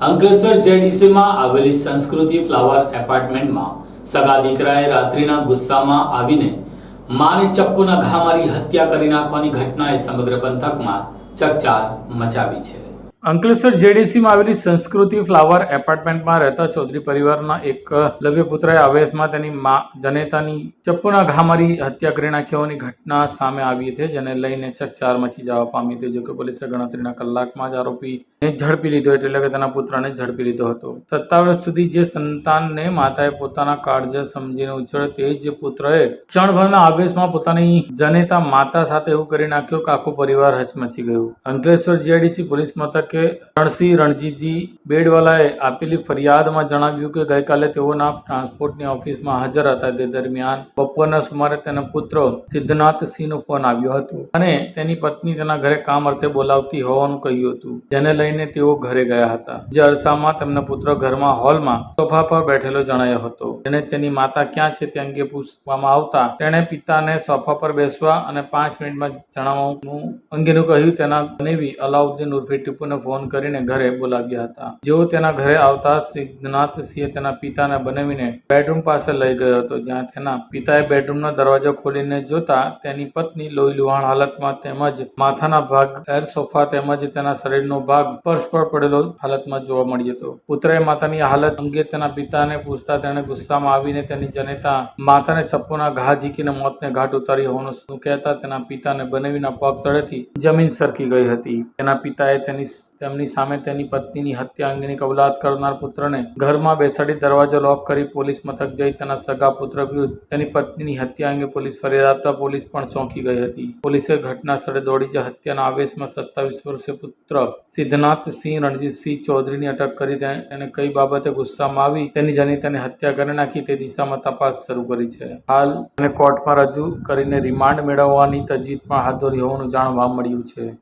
અંકલેશ્વર જેડીસીમાં આવેલી સંસ્કૃતિ ફ્લાવર એપાર્ટમેન્ટમાં સગા દીકરાએ રાત્રિના ગુસ્સામાં આવીને માને ચપ્પુના ઘા મારી હત્યા કરી નાખવાની ઘટનાએ સમગ્ર પંથકમાં ચકચાર મચાવી છે. અંકલેશ્વર જેડીસીમાં આવેલી સંસ્કૃતિ ફ્લાવર એપાર્ટમેન્ટમાં રહેતા ચૌધરી પરિવારના એક લવ્ય પુત્રએ આવેશમાં તેની મા જનેતાની ચપ્પુના ઘા મારી હત્યા કરી નાખી હોવાની ઘટના સામે આવી છે, જેને લઈને ચકચાર મચી જવા પામી હતી જોકે પોલીસે ગણતરીના કલાકમાં જ ઝડપી લીધો એટલે કે તેના પુત્રને ઝડપી લીધો હતો. સત્તા વર્ષ સુધી જે સંતાનને માતાએ પોતાના કાળજ સમજીને ઉછળ્યો તે જ પુત્રએ ક્ષણભરના આવેશમાં પોતાની જનેતા માતા સાથે એવું કરી નાખ્યું કે આખો પરિવાર હચમચી ગયું. અંકલેશ્વર જીઆઈડીસી પોલીસ મથકે રણસિંહ રણજીતજી બેડવાલાએ આપેલી ફરિયાદમાં જણાવ્યું કે ગઈકાલે તેઓના ટ્રાન્સપોર્ટની ઓફિસમાં હાજર હતા. તે દરમિયાન બપોરના સુમારે તેના પુત્ર સિદ્ધનાથ સિંહનો ફોન આવ્યો હતો અને તેની પત્ની તેના ઘરે કામ અર્થે બોલાવતી હોવાનું કહ્યું હતું. જેને લઈને તેઓ ઘરે ગયા હતા. જે અરસામાં તેમનો પુત્ર ઘરમાં હોલમાં સોફા પર બેઠેલો જણાયો હતો. તેને તેની માતા ક્યાં છે તે અંગે પૂછવામાં આવતા તેણે પિતાને સોફા પર બેસવા અને પાંચ મિનિટમાં જણાવવાનું અંગેનું કહ્યું. તેના બનેવી અલાઉદ્દીન ઉર્ફે ટીપુને ફોન કરીને ઘરે બોલાવ્યા હતા. જેઓ તેના ઘરે આવતા સિદ્ધનાથ સિંહે તેના પિતાને બનાવીને બેડરૂમ પાસે લઈ ગયો હતો. જ્યાં તેના પિતાએ બેડરૂમનો દરવાજો ખોલીને જોતા તેની પત્ની લોહી લુહાણ હાલતમાં તેમજ માથાના ભાગ, એર સોફા તેમજ તેના શરીરનો ભાગ પર્સ પર પડેલો હાલતમાં જોવા મળ્યો હતો પુત્રએ માતાની હાલત અંગે તેના પિતાને પૂછતા તેણે ગુસ્સામાં આવીને તેની જનેતા માતાને ચપ્પુના ઘા ઝીકીને મોતને ઘાટ ઉતારી હોવાનું કહેતા તેના પિતાને બનેવીના પગ તળેથી જમીન સરકી ગઈ હતી. તેના પિતાએ તેની તેમની સામે તેની પત્નીની હત્યા અંગેની કબૂલાત કરનાર પુત્રને ઘરમાં બેસાડી દરવાજો લોક કરી પોલીસ મથક જઈ તેના સગા પુત્ર વિરુદ્ધ તેની પત્નીની હત્યા અંગે પોલીસ ફરિયાદ આપતા પોલીસ પણ ચોંકી ગઈ હતી. પોલીસે ઘટના સ્થળે દોડી જ હત્યાના આવેશમાં સત્તાવીસ વર્ષીય પુત્ર સિદ્ધનાથ સિંહ રણજીતસિંહ ચૌધરીની અટક કરી તેને તેને કઈ બાબતે ગુસ્સામાં આવી તેની જનિતાની હત્યા કરી નાખી તે દિશામાં તપાસ શરૂ કરી છે. હાલ તેને કોર્ટમાં રજૂ કરીને રિમાન્ડ મેળવવાની તજવીજ પણ હાથ ધરી હોવાનું જાણવા મળ્યું છે.